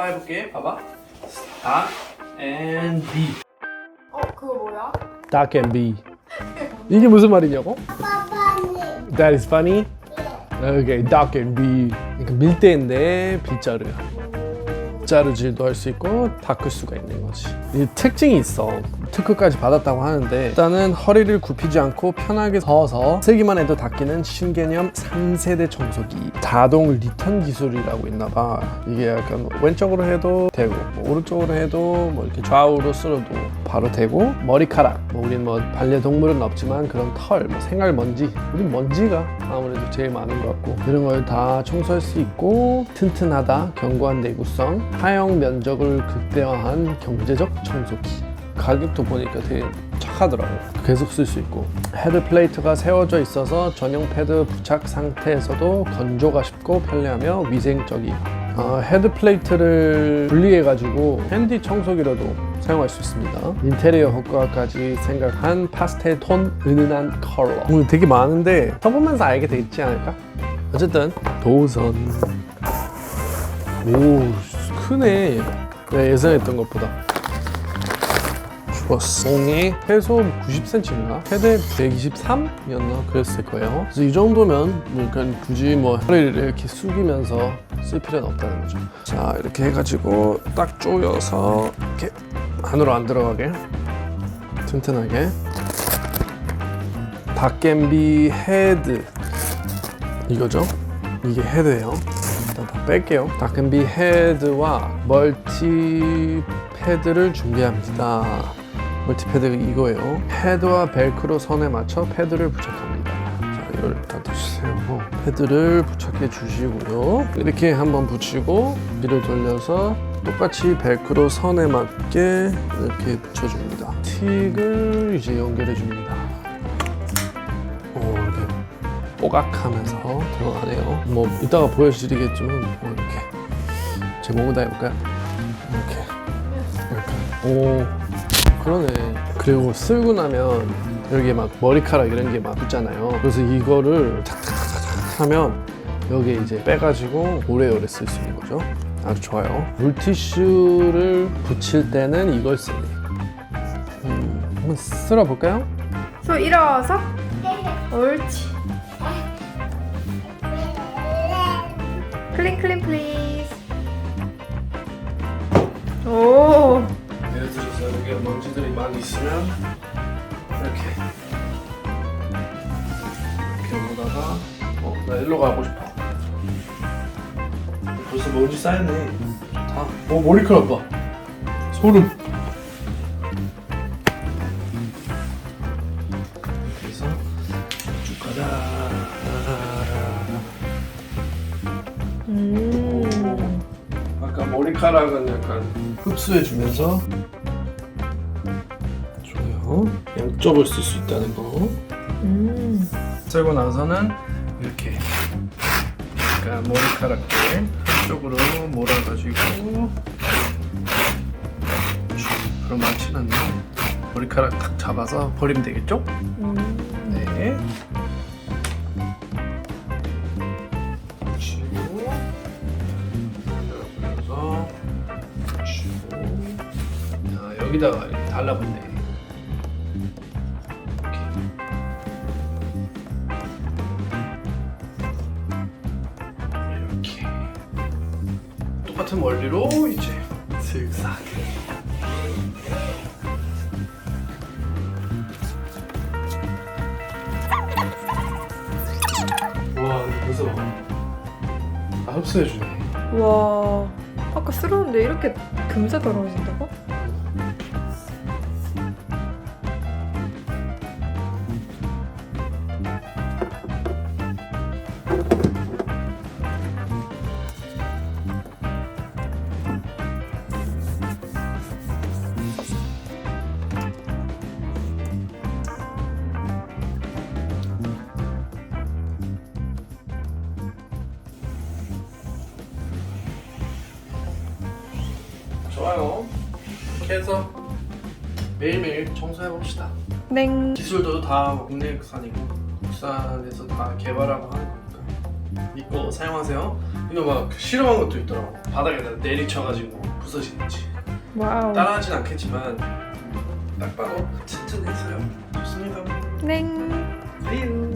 아빠 해볼게. 봐봐. A and B. 어 그거 뭐야? Duck and bee. 이게 무슨 말이냐고? That is funny. Okay, duck and bee. 그러니까 밀대인데 빗자루야. 자르질도 할 수 있고 닦을 수가 있는 거지. 이 특징이 있어. 특허까지 받았다고 하는데 일단은 허리를 굽히지 않고 편하게 서서 쓰기만 해도 닦이는 신개념 3세대 청소기 자동 리턴 기술이라고 있나 봐 이게 약간 뭐 왼쪽으로 해도 되고 뭐 오른쪽으로 해도 뭐 이렇게 좌우로 쓸어도 바로 되고 머리카락. 뭐 우린 뭐 반려동물은 없지만 그런 털, 뭐 생활 먼지. 우린 먼지가 아무래도 제일 많은 것 같고 이런 걸 다 청소할 수 있고 튼튼하다 견고한 내구성 사용 면적을 극대화한 경제적 청소기. 가격도 보니까 되게 착하더라고 계속 쓸 수 있고. 헤드 플레이트가 세워져 있어서 전용 패드 부착 상태에서도 건조가 쉽고 편리하며 위생적이고 어, 헤드 플레이트를 분리해 가지고 핸디 청소기로도 사용할 수 있습니다. 인테리어 효과까지 생각한 파스텔 톤 은은한 컬러. 오늘 되게 많은데 써보면서 알게 되지 않을까? 어쨌든 도선. 오 크네. 내가 예상했던 것보다 공이 해소 90cm인가? 최대 123이었나? 그랬을 거예요. 그래서 이 정도면 뭐 그냥 굳이 뭐 허리를 이렇게 숙이면서 쓸 필요는 없다는 거죠. 자, 이렇게 해가지고 딱 조여서 이렇게 안으로 안 들어가게 튼튼하게 닭겜비 헤드 이거죠? 이게 헤드예요. 일단 다 뺄게요. 닭겜비 헤드와 멀티 패드를 준비합니다. 멀티 패드가 이거예요. 헤드와 벨크로 선에 맞춰 패드를 부착합니다. 자, 이걸 다시 세우고 패드를 부착해 주시고요. 이렇게 한번 붙이고 뒤를 돌려서 똑같이 벨크로 선에 맞게 이렇게 붙여줍니다. 틱을 이제 연결해 줍니다. 오, 이렇게 뽀각하면서 들어가네요. 뭐 이따가 보여드리겠지만 뭐 이렇게 제 몸을 다 해볼까요? 이렇게 이렇게 오 그러네. 그리고 쓸고 나면 여기 막 머리카락 이런 게 막 붙잖아요. 그래서 이거를 탁탁탁탁 하면 여기 이제 빼가지고 오래오래 쓸 수 있는 거죠. 아주 좋아요. 물티슈를 붙일 때는 이걸 쓰네. 음, 한번 쓸어 볼까요? 소 일어서 옳지 클린 클린 플리즈 오 여기에 먼지들이 많이 있으면 이렇게 이렇게 보다가 어, 나 일로 가고 싶어 벌써 먼지 쌓였네 다. 어 머리카락 봐 소름 그래서 쭉 가자 음. 아까 머리카락은 약간 흡수해주면서 양쪽을 쓸 수 있다는 거. 음. 쓰고 나서는 이렇게 약간 머리카락들 한쪽으로 몰아가지고 그럼 많진 않네. 머리카락 탁 잡아서 버리면 되겠죠? 음. 네. 여기다가 달라붙네. 똑같은 원리로 이제 슥싹 와 벌써 다 흡수해주네. 와 아까 쓸었는데 이렇게 금세 더러워진다 좋아요 이렇게 해서 매일매일 청소해봅시다 땡 기술도 다 국내산이고 국산에서 다 개발하고 하는 거니까 믿고 사용하세요. 이거 막 실험한 것도 있더라고. 바닥에다 내리쳐가지고 부서지는지. 와우. 따라하진 않겠지만 딱 봐도 튼튼해서요. 좋습니다. 넹. See you.